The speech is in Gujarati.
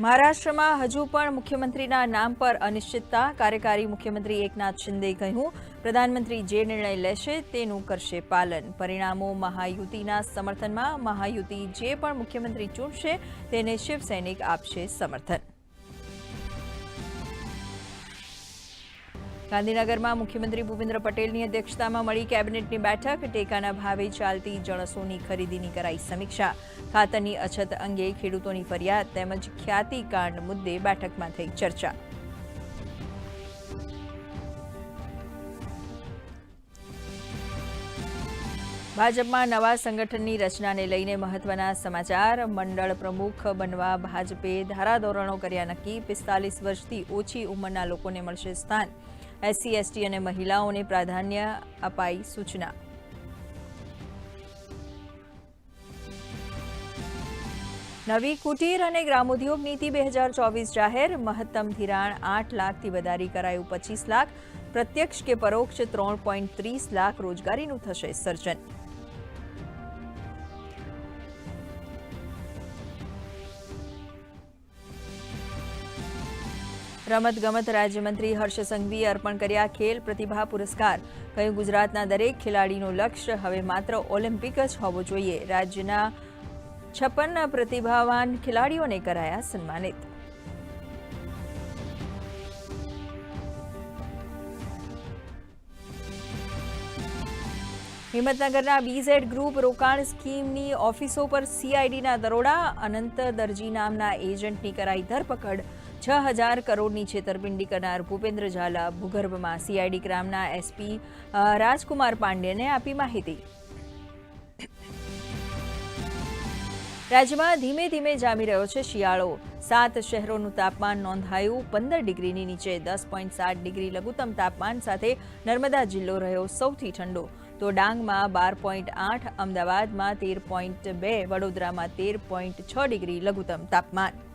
મહારાષ્ટ્રમાં હજુ પણ મુખ્યમંત્રીના નામ પર અનિશ્ચિતતા. કાર્યકારી મુખ્યમંત્રી એકનાથ શિંદે કહ્યું, પ્રધાનમંત્રી જે નિર્ણય લેશે તેનું કરશે પાલન. પરિણામો મહાયુતિના સમર્થનમાં. મહાયુતિ જે પણ મુખ્યમંત્રી ચૂંટશે, તેને શિવસૈનિક આપશે સમર્થન. ગાંધીનગરમાં મુખ્યમંત્રી ભૂપેન્દ્ર પટેલની અધ્યક્ષતામાં મળી કેબિનેટની બેઠક. ટેકાના ભાવે ચાલતી જણસોની ખરીદીની કરાઈ સમીક્ષા. ખાતરની અછત અંગે ખેડૂતોની ફરિયાદ તેમજ ખ્યાતિકાંડ મુદ્દે બેઠકમાં થઈ ચર્ચા. ભાજપમાં નવા સંગઠનની રચનાને લઈને મહત્વના સમાચાર. મંડળ પ્રમુખ બનવા ભાજપે ધારાધોરણો કર્યા નક્કી. પિસ્તાલીસ વર્ષથી ઓછી ઉંમરના લોકોને મળશે સ્થાન. એસસી, એસટી અને મહિલાઓને પ્રાધાન્ય અપાઈ સૂચના. નવી કુટીર અને ગ્રામોદ્યોગ નીતિ બે હજાર ચોવીસ જાહેર. મહત્તમ ધિરાણ આઠ લાખથી વધારી કરાયું પચીસ લાખ. પ્રત્યક્ષ કે પરોક્ષ ત્રણ પોઈન્ટ ત્રીસ લાખ રોજગારીનું થશે સર્જન. રમતગમત રાજ્યમંત્રી હર્ષ સંઘવીએ અર્પણ કર્યા ખેલ પ્રતિભા પુરસ્કાર. કહ્યું, ગુજરાતના દરેક ખેલાડીનું લક્ષ્ય હવે માત્ર ઓલિમ્પિક જ હોવો જોઈએ. રાજ્યના છપ્પન પ્રતિભાવાન ખેલાડીઓને કરાયા સન્માનિત. હિંમતનગરના બીઝેડ ગ્રુપ રોકાણ સ્કીમની ઓફિસો પર સીઆઈડીના દરોડા, અનંત દરજી નામના એજન્ટની કરાઈ ધરપકડ, છ હજાર કરોડની છેતરપિંડી કરનાર ભૂપેન્દ્ર ઝાલા ભૂગર્ભમાં સીઆઈડી ગ્રામના એસપી રાજકુમાર પાંડેને આપી માહિતી. રાજ્યમાં ધીમે ધીમે જામી રહ્યો છે શિયાળો. સાત શહેરોનું તાપમાન નોંધાયું, પંદર ડિગ્રીની નીચે દસ પોઈન્ટ સાત ડિગ્રી લઘુત્તમ તાપમાન સાથે નર્મદા જિલ્લો રહ્યો સૌથી ઠંડો. તો ડાંગમાં બાર પોઈન્ટ આઠ, અમદાવાદમાં તેર પોઈન્ટ બે, વડોદરામાં તેર પોઈન્ટ છ ડિગ્રી લઘુત્તમ તાપમાન.